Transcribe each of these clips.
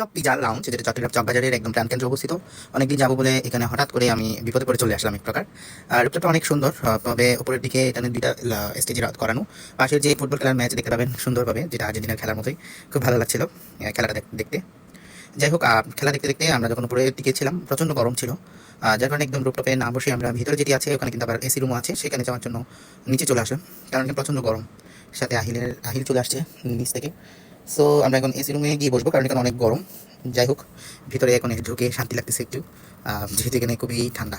Rooftop pizza lounge যেটা চট্টগ্রাম চকবাজারের একদম প্রাণকেন্দ্রে অবস্থিত। অনেকদিন যাব বলে এখানে হঠাৎ করে আমি বিপদে পড়ে চলে আসলাম এক প্রকার। আর রুপটপটা অনেক সুন্দর তবে উপরের দিকে এখানে দুইটা স্টেজে করানো। পাশের যে ফুটবল খেলার ম্যাচ দেখতে পাবেন, সুন্দরভাবে, যেটা আর্জেন্টিনার খেলার মতোই। খুব ভালো লাগছিল খেলাটা দেখ- দেখতে। যাই হোক খেলা দেখতে দেখতে আমরা যখন উপরের দিকে ছিলাম, প্রচণ্ড গরম ছিল। যার কারণে একদম রুপটপে না বসে আমরা ভিতরে যেটি আছে, ওখানে কিন্তু আবার এসি রুমও আছে, সেখানে যাওয়ার জন্য নিচে চলে আসলাম। কারণ প্রচণ্ড গরম। সাথে আহিলের, আহিল চলে আসছে নিচ থেকে। সো আমরা এখন এসি রুমে গিয়ে বসবো, কারণ এখানে অনেক গরম। যাই হোক, ভিতরে এখন ঢুকে শান্তি লাগতেছে একটু। যেহেতু এখানে খুবই ঠান্ডা।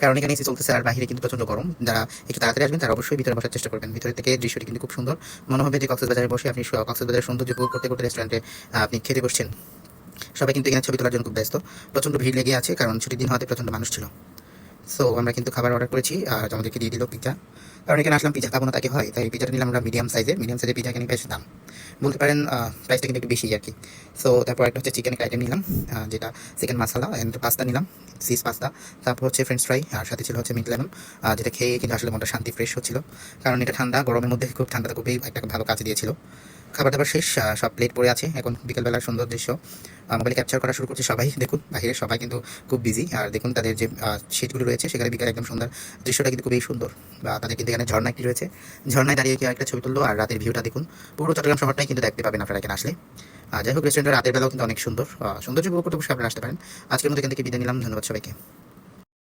কারণ এখানে এসি চলতেছে আর বাইরে কিন্তু প্রচণ্ড গরম। যারা একটু তাড়াতাড়ি আসবেন, তারা অবশ্যই ভিতরে বসার চেষ্টা করবেন। ভিতরে থেকে দৃশ্যটি কিন্তু খুব সুন্দর। মনে হবে যে কক্সবাজারে বসে আপনি কক্সবাজারের সৌন্দর্য উপভোগ করতে করতে রেস্টুরেন্টে আপনি খেতে বসছেন। সবাই কিন্তু এখানে ছবি তোলার জন্য খুব ব্যস্ত। প্রচণ্ড ভিড় লেগে আছে, কারণ ছুটির দিন হওয়াতে প্রচণ্ড মানুষ ছিল। সো আমরা কিন্তু খাবার অর্ডার করেছি, আর আমাদেরকে দিয়ে দিল পিজা কারণ এখানে আসলাম পিজা খাব না তাকে হয়। তাই পিজাটা নিলাম আমরা মিডিয়াম সাইজের মিডিয়াম সাইজের পিজা এখানে বেশ দাম। বলতে পারেন প্রাইসটা কিন্তু একটু বেশি আর কি সো তারপর একটা হচ্ছে চিকেন আইটেম নিলাম যেটা চিকেন মশলা অ্যান্ড পাস্তা নিলাম সিজ পাস্তা তারপর হচ্ছে ফ্রেঞ্চ ফ্রাই আর সাথে ছিল হচ্ছে মিট লেমন যেটা খেয়ে কিন্তু আসলে মনটা শান্তি ফ্রেশ হচ্ছিল। কারণ এটা ঠান্ডা, গরমের মধ্যে খুব ঠান্ডাটা খুবই একটা ভালো কাজ দিয়েছিল। খাবার দাবার শেষ সব প্লেট পড়ে আছে। এখন বিকেলবেলার সুন্দর দৃশ্য। মোবাইলে ক্যাপচার করা শুরু করছে সবাই। দেখুন, বাইরে সবাই কিন্তু খুব বিজি আর দেখুন, তাদের যে সিটগুলো রয়েছে, সেখানে বিকেল একদম সুন্দর দৃশ্যটা কিন্তু খুবই সুন্দর। বা তাদের কিন্তু এখানে ঝর্ণা কি রয়েছে? ঝর্ণায় দাঁড়িয়ে কেউ একটা ছবি তুললো, আর রাতের ভিউটা দেখুন। পুরো চট্টগ্রাম শহরটাই কিন্তু দেখতে পাবেন আপনারা এখানে আসলে। আর যাই হোক রেস্টুরেন্টের রাতের বেলাও কিন্তু অনেক সুন্দর। সৌন্দর্য উপভোগ করতে অবশ্যই আপনারা আসতে পারেন। আজকের মতো এখান থেকে বিদায় নিলাম। ধন্যবাদ সবাইকে।